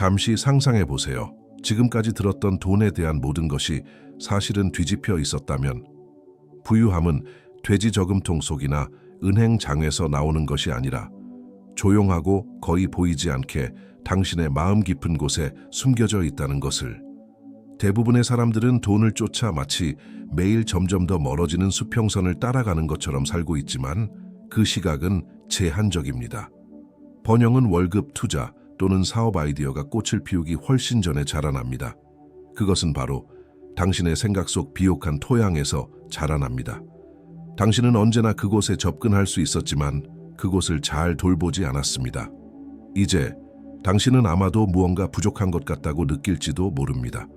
잠시 상상해 보세요. 지금까지 들었던 돈에 대한 모든 것이 사실은 뒤집혀 있었다면 부유함은 돼지 저금통 속이나 은행 장에서 나오는 것이 아니라 조용하고 거의 보이지 않게 당신의 마음 깊은 곳에 숨겨져 있다는 것을 대부분의 사람들은 돈을 쫓아 마치 매일 점점 더 멀어지는 수평선을 따라가는 것처럼 살고 있지만 그 시각은 제한적입니다. 번영은 월급 투자 또는 사업 아이디어가 꽃을 피우기 훨씬 전에 자라납니다. 그것은 바로 당신의 생각 속 비옥한 토양에서 자라납니다. 당신은 언제나 그곳에 접근할 수 있었지만 그곳을 잘 돌보지 않았습니다. 이제 당신은 아마도 무언가 부족한 것 같다고 느낄지도 모릅니다.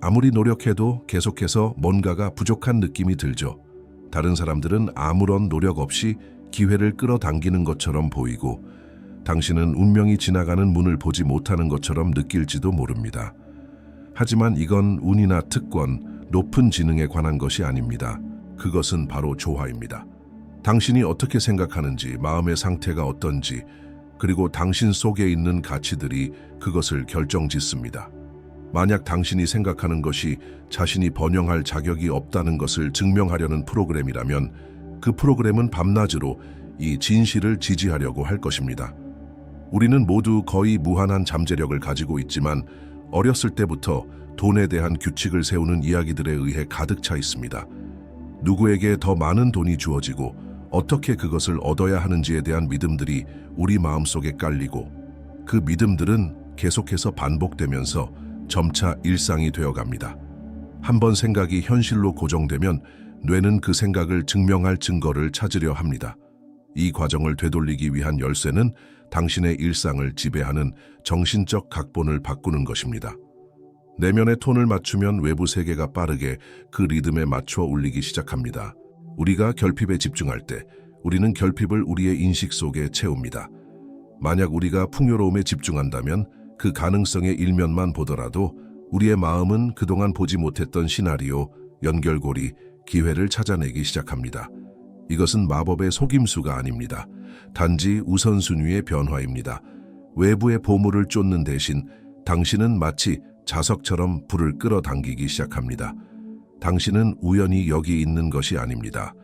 아무리 노력해도 계속해서 뭔가가 부족한 느낌이 들죠. 다른 사람들은 아무런 노력 없이 기회를 끌어당기는 것처럼 보이고 당신은 운명이 지나가는 문을 보지 못하는 것처럼 느낄지도 모릅니다. 하지만 이건 운이나 특권, 높은 지능에 관한 것이 아닙니다. 그것은 바로 조화입니다. 당신이 어떻게 생각하는지, 마음의 상태가 어떤지, 그리고 당신 속에 있는 가치들이 그것을 결정짓습니다. 만약 당신이 생각하는 것이 자신이 번영할 자격이 없다는 것을 증명하려는 프로그램이라면 그 프로그램은 밤낮으로 이 진실을 지지하려고 할 것입니다. 우리는 모두 거의 무한한 잠재력을 가지고 있지만 어렸을 때부터 돈에 대한 규칙을 세우는 이야기들에 의해 가득 차 있습니다. 누구에게 더 많은 돈이 주어지고 어떻게 그것을 얻어야 하는지에 대한 믿음들이 우리 마음속에 깔리고 그 믿음들은 계속해서 반복되면서 점차 일상이 되어갑니다. 한번 생각이 현실로 고정되면 뇌는 그 생각을 증명할 증거를 찾으려 합니다. 이 과정을 되돌리기 위한 열쇠는 당신의 일상을 지배하는 정신적 각본을 바꾸는 것입니다. 내면의 톤을 맞추면 외부 세계가 빠르게 그 리듬에 맞춰 울리기 시작합니다. 우리가 결핍에 집중할 때 우리는 결핍을 우리의 인식 속에 채웁니다. 만약 우리가 풍요로움에 집중한다면 그 가능성의 일면만 보더라도 우리의 마음은 그동안 보지 못했던 시나리오, 연결고리, 기회를 찾아내기 시작합니다. 이것은 마법의 속임수가 아닙니다. 단지 우선순위의 변화입니다. 외부의 보물을 쫓는 대신 당신은 마치 자석처럼 불을 끌어당기기 시작합니다. 당신은 우연히 여기 있는 것이 아닙니다.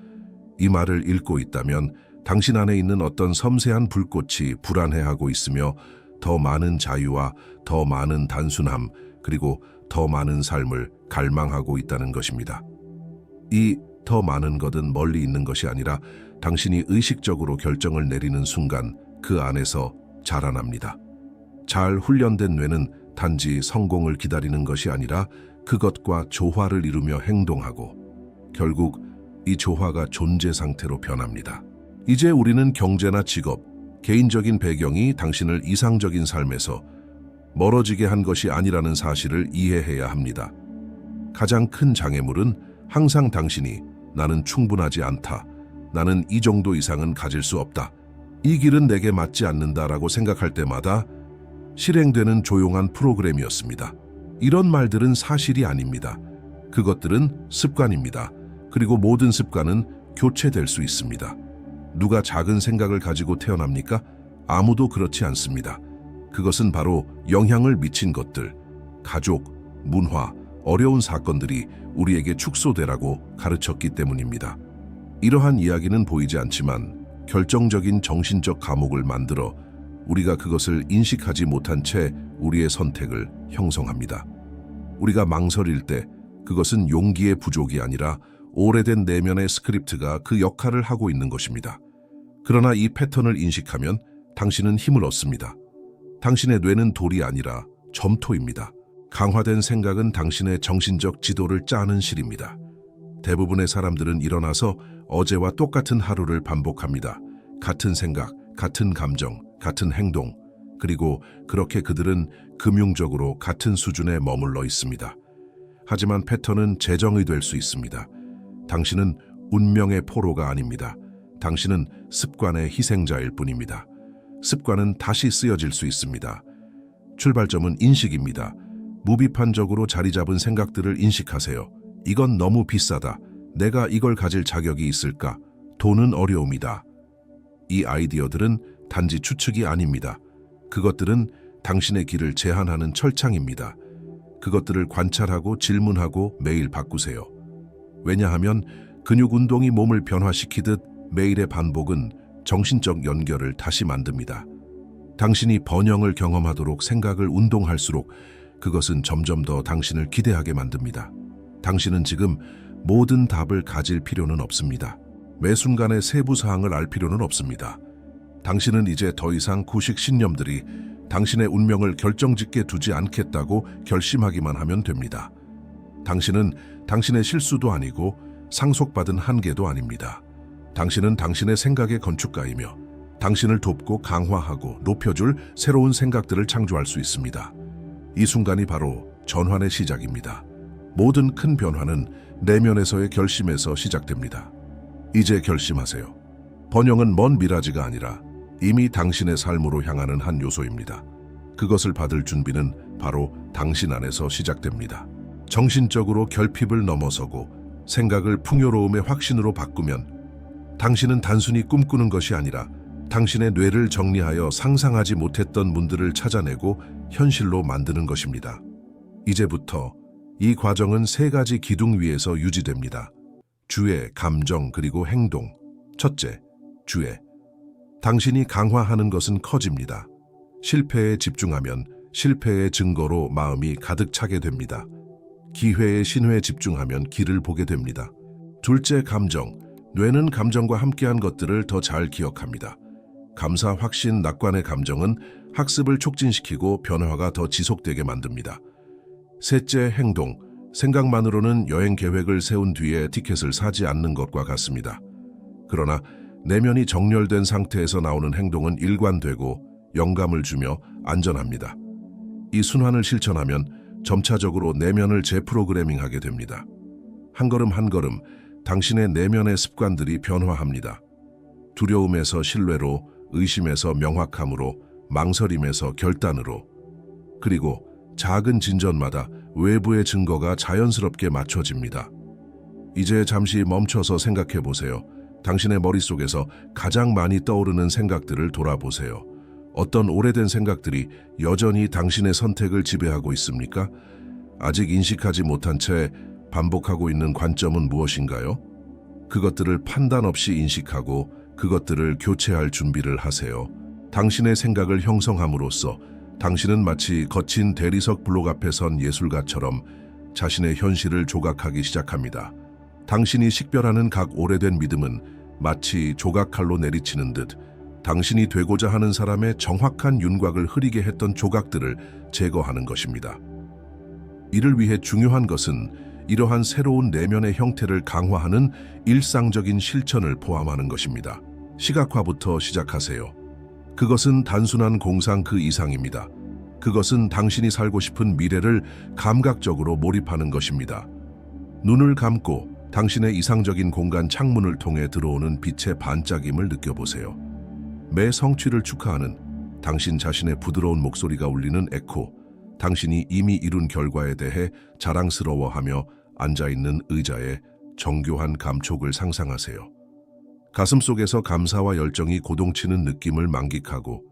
이 말을 읽고 있다면 당신 안에 있는 어떤 섬세한 불꽃이 불안해하고 있으며 더 많은 자유와 더 많은 단순함 그리고 더 많은 삶을 갈망하고 있다는 것입니다. 이 더 많은 것은 멀리 있는 것이 아니라 당신이 의식적으로 결정을 내리는 순간 그 안에서 자라납니다. 잘 훈련된 뇌는 단지 성공을 기다리는 것이 아니라 그것과 조화를 이루며 행동하고 결국 이 조화가 존재 상태로 변합니다. 이제 우리는 경제나 직업, 개인적인 배경이 당신을 이상적인 삶에서 멀어지게 한 것이 아니라는 사실을 이해해야 합니다. 가장 큰 장애물은 항상 당신이 나는 충분하지 않다. 나는 이 정도 이상은 가질 수 없다. 이 길은 내게 맞지 않는다라고 생각할 때마다 실행되는 조용한 프로그램이었습니다. 이런 말들은 사실이 아닙니다. 그것들은 습관입니다. 그리고 모든 습관은 교체될 수 있습니다. 누가 작은 생각을 가지고 태어납니까? 아무도 그렇지 않습니다. 그것은 바로 영향을 미친 것들, 가족, 문화, 어려운 사건들이 우리에게 축소되라고 가르쳤기 때문입니다. 이러한 이야기는 보이지 않지만 결정적인 정신적 감옥을 만들어 우리가 그것을 인식하지 못한 채 우리의 선택을 형성합니다. 우리가 망설일 때 그것은 용기의 부족이 아니라 오래된 내면의 스크립트가 그 역할을 하고 있는 것입니다. 그러나 이 패턴을 인식하면 당신은 힘을 얻습니다. 당신의 뇌는 돌이 아니라 점토입니다. 강화된 생각은 당신의 정신적 지도를 짜는 실입니다. 대부분의 사람들은 일어나서 어제와 똑같은 하루를 반복합니다. 같은 생각, 같은 감정, 같은 행동, 그리고 그렇게 그들은 금융적으로 같은 수준에 머물러 있습니다. 하지만 패턴은 재정이 될 수 있습니다. 당신은 운명의 포로가 아닙니다. 당신은 습관의 희생자일 뿐입니다. 습관은 다시 쓰여질 수 있습니다. 출발점은 인식입니다. 무비판적으로 자리 잡은 생각들을 인식하세요. 이건 너무 비싸다. 내가 이걸 가질 자격이 있을까? 돈은 어려움이다. 이 아이디어들은 단지 추측이 아닙니다. 그것들은 당신의 길을 제한하는 철창입니다. 그것들을 관찰하고 질문하고 매일 바꾸세요. 왜냐하면 근육 운동이 몸을 변화시키듯 매일의 반복은 정신적 연결을 다시 만듭니다. 당신이 번영을 경험하도록 생각을 운동할수록 그것은 점점 더 당신을 기대하게 만듭니다. 당신은 지금 모든 답을 가질 필요는 없습니다. 매 순간의 세부 사항을 알 필요는 없습니다. 당신은 이제 더 이상 구식 신념들이 당신의 운명을 결정짓게 두지 않겠다고 결심하기만 하면 됩니다. 당신은 당신의 실수도 아니고 상속받은 한계도 아닙니다. 당신은 당신의 생각의 건축가이며 당신을 돕고 강화하고 높여줄 새로운 생각들을 창조할 수 있습니다. 이 순간이 바로 전환의 시작입니다. 모든 큰 변화는 내면에서의 결심에서 시작됩니다. 이제 결심하세요. 번영은 먼 미라지가 아니라 이미 당신의 삶으로 향하는 한 요소입니다. 그것을 받을 준비는 바로 당신 안에서 시작됩니다. 정신적으로 결핍을 넘어서고 생각을 풍요로움의 확신으로 바꾸면 당신은 단순히 꿈꾸는 것이 아니라 당신의 뇌를 정리하여 상상하지 못했던 문들을 찾아내고 현실로 만드는 것입니다. 이제부터 이 과정은 세 가지 기둥 위에서 유지됩니다. 주의, 감정, 그리고 행동. 첫째, 주의. 당신이 강화하는 것은 커집니다. 실패에 집중하면 실패의 증거로 마음이 가득 차게 됩니다. 기회의 신회에 집중하면 길을 보게 됩니다. 둘째, 감정. 뇌는 감정과 함께한 것들을 더 잘 기억합니다. 감사, 확신, 낙관의 감정은 학습을 촉진시키고 변화가 더 지속되게 만듭니다. 셋째, 행동. 생각만으로는 여행 계획을 세운 뒤에 티켓을 사지 않는 것과 같습니다. 그러나 내면이 정렬된 상태에서 나오는 행동은 일관되고 영감을 주며 안전합니다. 이 순환을 실천하면 점차적으로 내면을 재프로그래밍하게 됩니다. 한 걸음 한 걸음 당신의 내면의 습관들이 변화합니다. 두려움에서 신뢰로, 의심에서 명확함으로, 망설임에서 결단으로, 그리고 작은 진전마다 외부의 증거가 자연스럽게 맞춰집니다. 이제 잠시 멈춰서 생각해 보세요. 당신의 머릿속에서 가장 많이 떠오르는 생각들을 돌아보세요. 어떤 오래된 생각들이 여전히 당신의 선택을 지배하고 있습니까? 아직 인식하지 못한 채 반복하고 있는 관점은 무엇인가요? 그것들을 판단 없이 인식하고 그것들을 교체할 준비를 하세요. 당신의 생각을 형성함으로써 당신은 마치 거친 대리석 블록 앞에 선 예술가처럼 자신의 현실을 조각하기 시작합니다. 당신이 식별하는 각 오래된 믿음은 마치 조각칼로 내리치는 듯 당신이 되고자 하는 사람의 정확한 윤곽을 흐리게 했던 조각들을 제거하는 것입니다. 이를 위해 중요한 것은 이러한 새로운 내면의 형태를 강화하는 일상적인 실천을 포함하는 것입니다. 시각화부터 시작하세요. 그것은 단순한 공상 그 이상입니다. 그것은 당신이 살고 싶은 미래를 감각적으로 몰입하는 것입니다. 눈을 감고 당신의 이상적인 공간 창문을 통해 들어오는 빛의 반짝임을 느껴보세요. 매 성취를 축하하는 당신 자신의 부드러운 목소리가 울리는 에코, 당신이 이미 이룬 결과에 대해 자랑스러워하며 앉아있는 의자에 정교한 감촉을 상상하세요. 가슴 속에서 감사와 열정이 고동치는 느낌을 만끽하고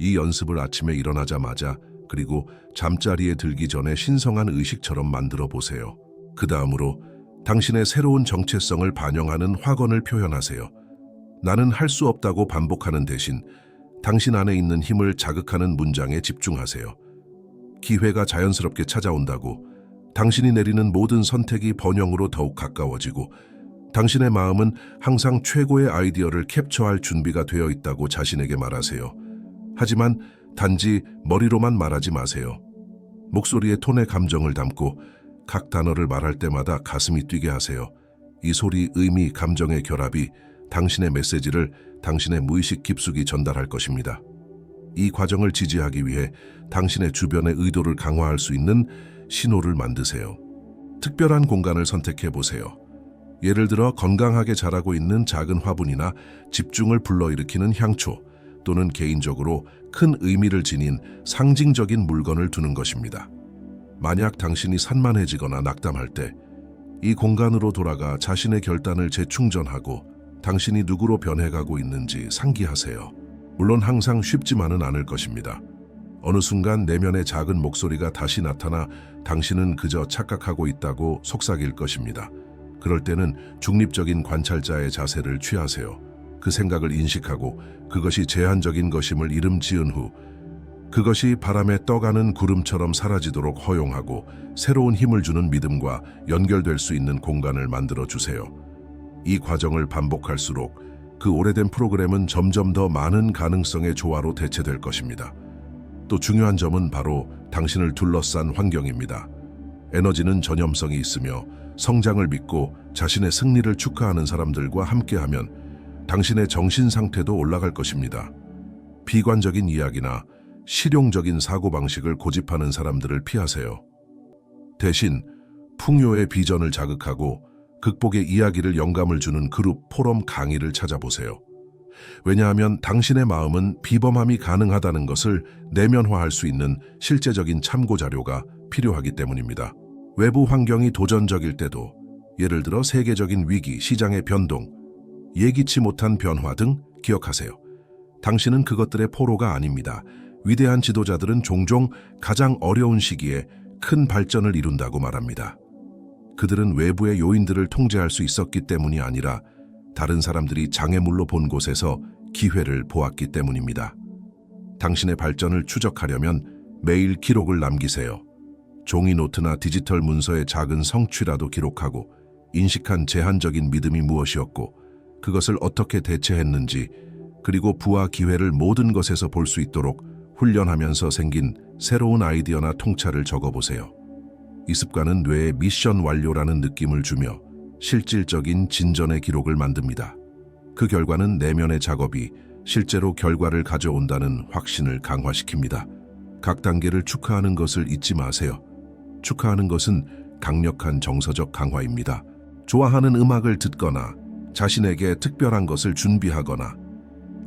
이 연습을 아침에 일어나자마자 그리고 잠자리에 들기 전에 신성한 의식처럼 만들어 보세요. 그 다음으로 당신의 새로운 정체성을 반영하는 확언을 표현하세요. 나는 할 수 없다고 반복하는 대신 당신 안에 있는 힘을 자극하는 문장에 집중하세요. 기회가 자연스럽게 찾아온다고 당신이 내리는 모든 선택이 번영으로 더욱 가까워지고 당신의 마음은 항상 최고의 아이디어를 캡처할 준비가 되어 있다고 자신에게 말하세요. 하지만 단지 머리로만 말하지 마세요. 목소리에 톤의 감정을 담고 각 단어를 말할 때마다 가슴이 뛰게 하세요. 이 소리, 의미, 감정의 결합이 당신의 메시지를 당신의 무의식 깊숙이 전달할 것입니다. 이 과정을 지지하기 위해 당신의 주변의 의도를 강화할 수 있는 신호를 만드세요. 특별한 공간을 선택해 보세요. 예를 들어 건강하게 자라고 있는 작은 화분이나 집중을 불러일으키는 향초 또는 개인적으로 큰 의미를 지닌 상징적인 물건을 두는 것입니다. 만약 당신이 산만해지거나 낙담할 때 이 공간으로 돌아가 자신의 결단을 재충전하고 당신이 누구로 변해가고 있는지 상기하세요. 물론 항상 쉽지만은 않을 것입니다. 어느 순간 내면의 작은 목소리가 다시 나타나 당신은 그저 착각하고 있다고 속삭일 것입니다. 그럴 때는 중립적인 관찰자의 자세를 취하세요. 그 생각을 인식하고 그것이 제한적인 것임을 이름 지은 후 그것이 바람에 떠가는 구름처럼 사라지도록 허용하고 새로운 힘을 주는 믿음과 연결될 수 있는 공간을 만들어 주세요. 이 과정을 반복할수록 그 오래된 프로그램은 점점 더 많은 가능성의 조화로 대체될 것입니다. 또 중요한 점은 바로 당신을 둘러싼 환경입니다. 에너지는 전염성이 있으며 성장을 믿고 자신의 승리를 축하하는 사람들과 함께하면 당신의 정신 상태도 올라갈 것입니다. 비관적인 이야기나 실용적인 사고방식을 고집하는 사람들을 피하세요. 대신 풍요의 비전을 자극하고 극복의 이야기를 영감을 주는 그룹 포럼 강의를 찾아보세요. 왜냐하면 당신의 마음은 비범함이 가능하다는 것을 내면화할 수 있는 실제적인 참고 자료가 필요하기 때문입니다. 외부 환경이 도전적일 때도 예를 들어 세계적인 위기, 시장의 변동, 예기치 못한 변화 등 기억하세요. 당신은 그것들의 포로가 아닙니다. 위대한 지도자들은 종종 가장 어려운 시기에 큰 발전을 이룬다고 말합니다. 그들은 외부의 요인들을 통제할 수 있었기 때문이 아니라 다른 사람들이 장애물로 본 곳에서 기회를 보았기 때문입니다. 당신의 발전을 추적하려면 매일 기록을 남기세요. 종이 노트나 디지털 문서의 작은 성취라도 기록하고 인식한 제한적인 믿음이 무엇이었고 그것을 어떻게 대체했는지 그리고 부와 기회를 모든 것에서 볼 수 있도록 훈련하면서 생긴 새로운 아이디어나 통찰을 적어보세요. 이 습관은 뇌에 미션 완료라는 느낌을 주며 실질적인 진전의 기록을 만듭니다. 그 결과는 내면의 작업이 실제로 결과를 가져온다는 확신을 강화시킵니다. 각 단계를 축하하는 것을 잊지 마세요. 축하하는 것은 강력한 정서적 강화입니다. 좋아하는 음악을 듣거나 자신에게 특별한 것을 준비하거나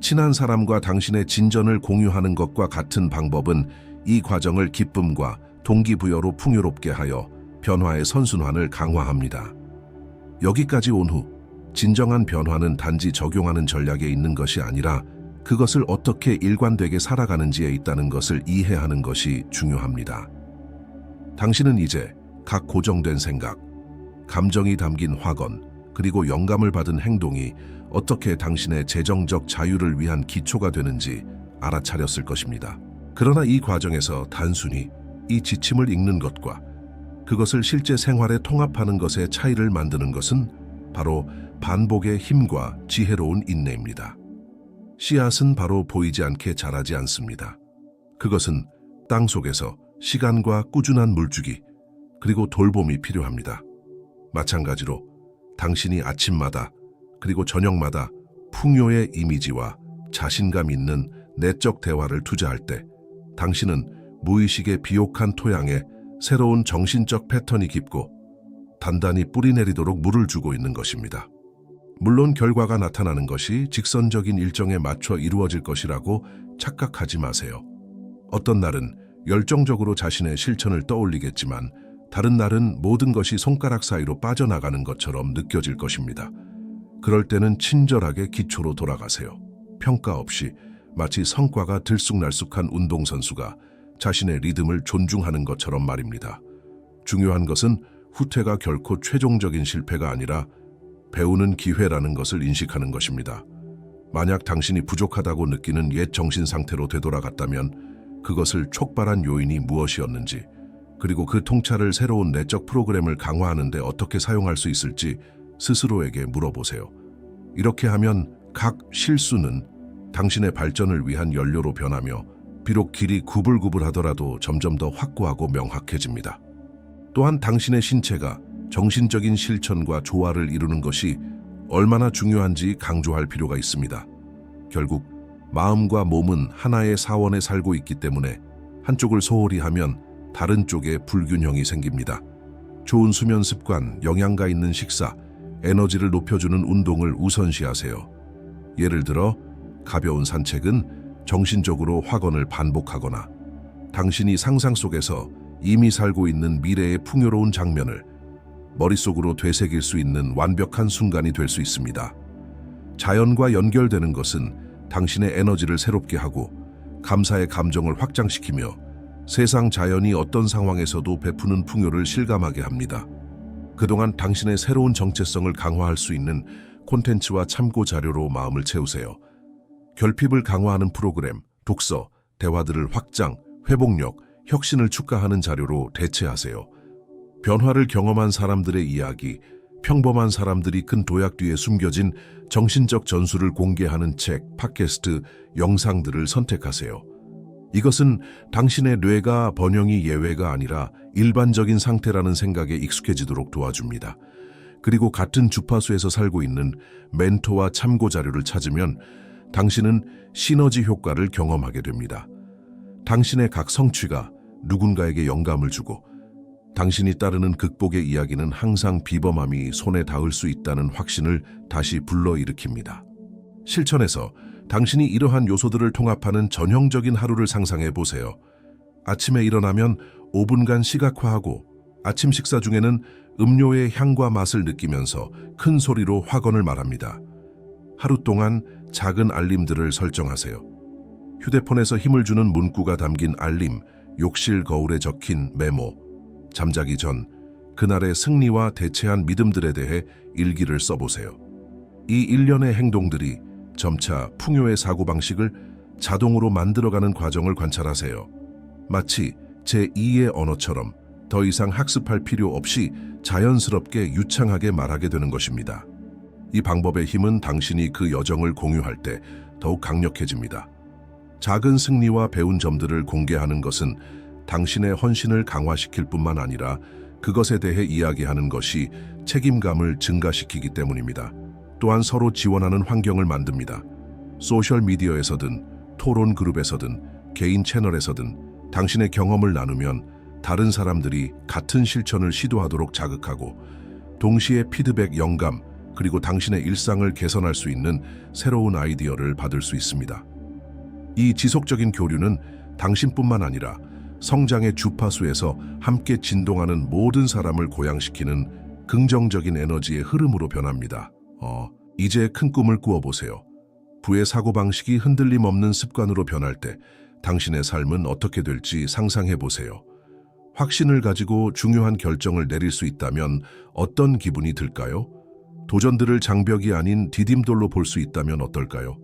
친한 사람과 당신의 진전을 공유하는 것과 같은 방법은 이 과정을 기쁨과 동기부여로 풍요롭게 하여 변화의 선순환을 강화합니다. 여기까지 온 후 진정한 변화는 단지 적용하는 전략에 있는 것이 아니라 그것을 어떻게 일관되게 살아가는지에 있다는 것을 이해하는 것이 중요합니다. 당신은 이제 각 고정된 생각, 감정이 담긴 확언, 그리고 영감을 받은 행동이 어떻게 당신의 재정적 자유를 위한 기초가 되는지 알아차렸을 것입니다. 그러나 이 과정에서 단순히 이 지침을 읽는 것과 그것을 실제 생활에 통합하는 것의 차이를 만드는 것은 바로 반복의 힘과 지혜로운 인내입니다. 씨앗은 바로 보이지 않게 자라지 않습니다. 그것은 땅 속에서 시간과 꾸준한 물주기, 그리고 돌봄이 필요합니다. 마찬가지로 당신이 아침마다 그리고 저녁마다 풍요의 이미지와 자신감 있는 내적 대화를 투자할 때 당신은 무의식의 비옥한 토양에 새로운 정신적 패턴이 깊고 단단히 뿌리 내리도록 물을 주고 있는 것입니다. 물론 결과가 나타나는 것이 직선적인 일정에 맞춰 이루어질 것이라고 착각하지 마세요. 어떤 날은 열정적으로 자신의 실천을 떠올리겠지만 다른 날은 모든 것이 손가락 사이로 빠져나가는 것처럼 느껴질 것입니다. 그럴 때는 친절하게 기초로 돌아가세요. 평가 없이 마치 성과가 들쑥날쑥한 운동선수가 자신의 리듬을 존중하는 것처럼 말입니다. 중요한 것은 후퇴가 결코 최종적인 실패가 아니라 배우는 기회라는 것을 인식하는 것입니다. 만약 당신이 부족하다고 느끼는 옛 정신 상태로 되돌아갔다면 그것을 촉발한 요인이 무엇이었는지 그리고 그 통찰을 새로운 내적 프로그램을 강화하는 데 어떻게 사용할 수 있을지 스스로에게 물어보세요. 이렇게 하면 각 실수는 당신의 발전을 위한 연료로 변하며 비록 길이 구불구불하더라도 점점 더 확고하고 명확해집니다. 또한 당신의 신체가 정신적인 실천과 조화를 이루는 것이 얼마나 중요한지 강조할 필요가 있습니다. 결국 마음과 몸은 하나의 사원에 살고 있기 때문에 한쪽을 소홀히 하면 다른 쪽에 불균형이 생깁니다. 좋은 수면 습관, 영양가 있는 식사, 에너지를 높여주는 운동을 우선시하세요. 예를 들어 가벼운 산책은 정신적으로 확언을 반복하거나 당신이 상상 속에서 이미 살고 있는 미래의 풍요로운 장면을 머릿속으로 되새길 수 있는 완벽한 순간이 될 수 있습니다. 자연과 연결되는 것은 당신의 에너지를 새롭게 하고 감사의 감정을 확장시키며 세상 자연이 어떤 상황에서도 베푸는 풍요를 실감하게 합니다. 그동안 당신의 새로운 정체성을 강화할 수 있는 콘텐츠와 참고 자료로 마음을 채우세요. 결핍을 강화하는 프로그램, 독서, 대화들을 확장, 회복력, 혁신을 축하하는 자료로 대체하세요. 변화를 경험한 사람들의 이야기, 평범한 사람들이 큰 도약 뒤에 숨겨진 정신적 전술을 공개하는 책, 팟캐스트, 영상들을 선택하세요. 이것은 당신의 뇌가 번영이 예외가 아니라 일반적인 상태라는 생각에 익숙해지도록 도와줍니다. 그리고 같은 주파수에서 살고 있는 멘토와 참고 자료를 찾으면 당신은 시너지 효과를 경험하게 됩니다. 당신의 각 성취가 누군가에게 영감을 주고 당신이 따르는 극복의 이야기는 항상 비범함이 손에 닿을 수 있다는 확신을 다시 불러일으킵니다. 실천에서 당신이 이러한 요소들을 통합하는 전형적인 하루를 상상해 보세요. 아침에 일어나면 5분간 시각화하고 아침 식사 중에는 음료의 향과 맛을 느끼면서 큰 소리로 확언을 말합니다. 하루 동안 작은 알림들을 설정하세요. 휴대폰에서 힘을 주는 문구가 담긴 알림, 욕실 거울에 적힌 메모, 잠자기 전 그날의 승리와 대체한 믿음들에 대해 일기를 써보세요. 이 일련의 행동들이 점차 풍요의 사고방식을 자동으로 만들어가는 과정을 관찰하세요. 마치 제2의 언어처럼 더 이상 학습할 필요 없이 자연스럽게 유창하게 말하게 되는 것입니다. 이 방법의 힘은 당신이 그 여정을 공유할 때 더욱 강력해집니다. 작은 승리와 배운 점들을 공개하는 것은 당신의 헌신을 강화시킬 뿐만 아니라 그것에 대해 이야기하는 것이 책임감을 증가시키기 때문입니다. 또한 서로 지원하는 환경을 만듭니다. 소셜미디어에서든 토론 그룹에서든 개인 채널에서든 당신의 경험을 나누면 다른 사람들이 같은 실천을 시도하도록 자극하고 동시에 피드백, 영감, 그리고 당신의 일상을 개선할 수 있는 새로운 아이디어를 받을 수 있습니다. 이 지속적인 교류는 당신뿐만 아니라 성장의 주파수에서 함께 진동하는 모든 사람을 고양시키는 긍정적인 에너지의 흐름으로 변합니다. 어, 이제 큰 꿈을 꾸어보세요. 부의 사고방식이 흔들림 없는 습관으로 변할 때 당신의 삶은 어떻게 될지 상상해보세요. 확신을 가지고 중요한 결정을 내릴 수 있다면 어떤 기분이 들까요? 도전들을 장벽이 아닌 디딤돌로 볼 수 있다면 어떨까요?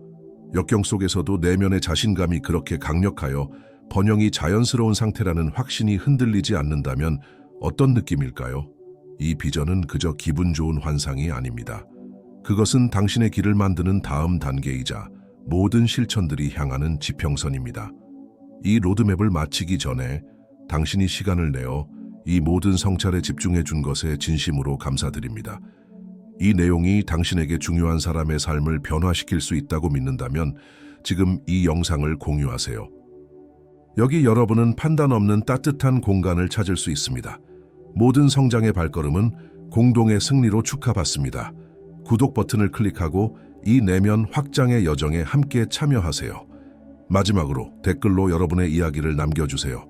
역경 속에서도 내면의 자신감이 그렇게 강력하여 번영이 자연스러운 상태라는 확신이 흔들리지 않는다면 어떤 느낌일까요? 이 비전은 그저 기분 좋은 환상이 아닙니다. 그것은 당신의 길을 만드는 다음 단계이자 모든 실천들이 향하는 지평선입니다. 이 로드맵을 마치기 전에 당신이 시간을 내어 이 모든 성찰에 집중해 준 것에 진심으로 감사드립니다. 이 내용이 당신에게 중요한 사람의 삶을 변화시킬 수 있다고 믿는다면 지금 이 영상을 공유하세요. 여기 여러분은 판단 없는 따뜻한 공간을 찾을 수 있습니다. 모든 성장의 발걸음은 공동의 승리로 축하받습니다. 구독 버튼을 클릭하고 이 내면 확장의 여정에 함께 참여하세요. 마지막으로 댓글로 여러분의 이야기를 남겨주세요.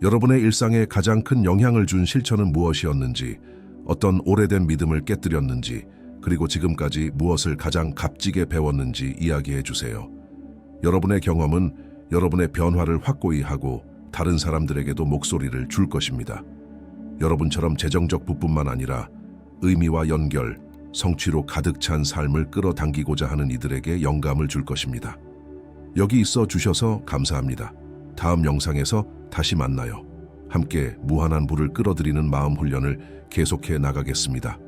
여러분의 일상에 가장 큰 영향을 준 실천은 무엇이었는지, 어떤 오래된 믿음을 깨뜨렸는지, 그리고 지금까지 무엇을 가장 값지게 배웠는지 이야기해 주세요. 여러분의 경험은 여러분의 변화를 확고히 하고 다른 사람들에게도 목소리를 줄 것입니다. 여러분처럼 재정적 부뿐만 아니라 의미와 연결, 성취로 가득 찬 삶을 끌어당기고자 하는 이들에게 영감을 줄 것입니다. 여기 있어 주셔서 감사합니다. 다음 영상에서 다시 만나요. 함께 무한한 물을 끌어들이는 마음 훈련을 계속해 나가겠습니다.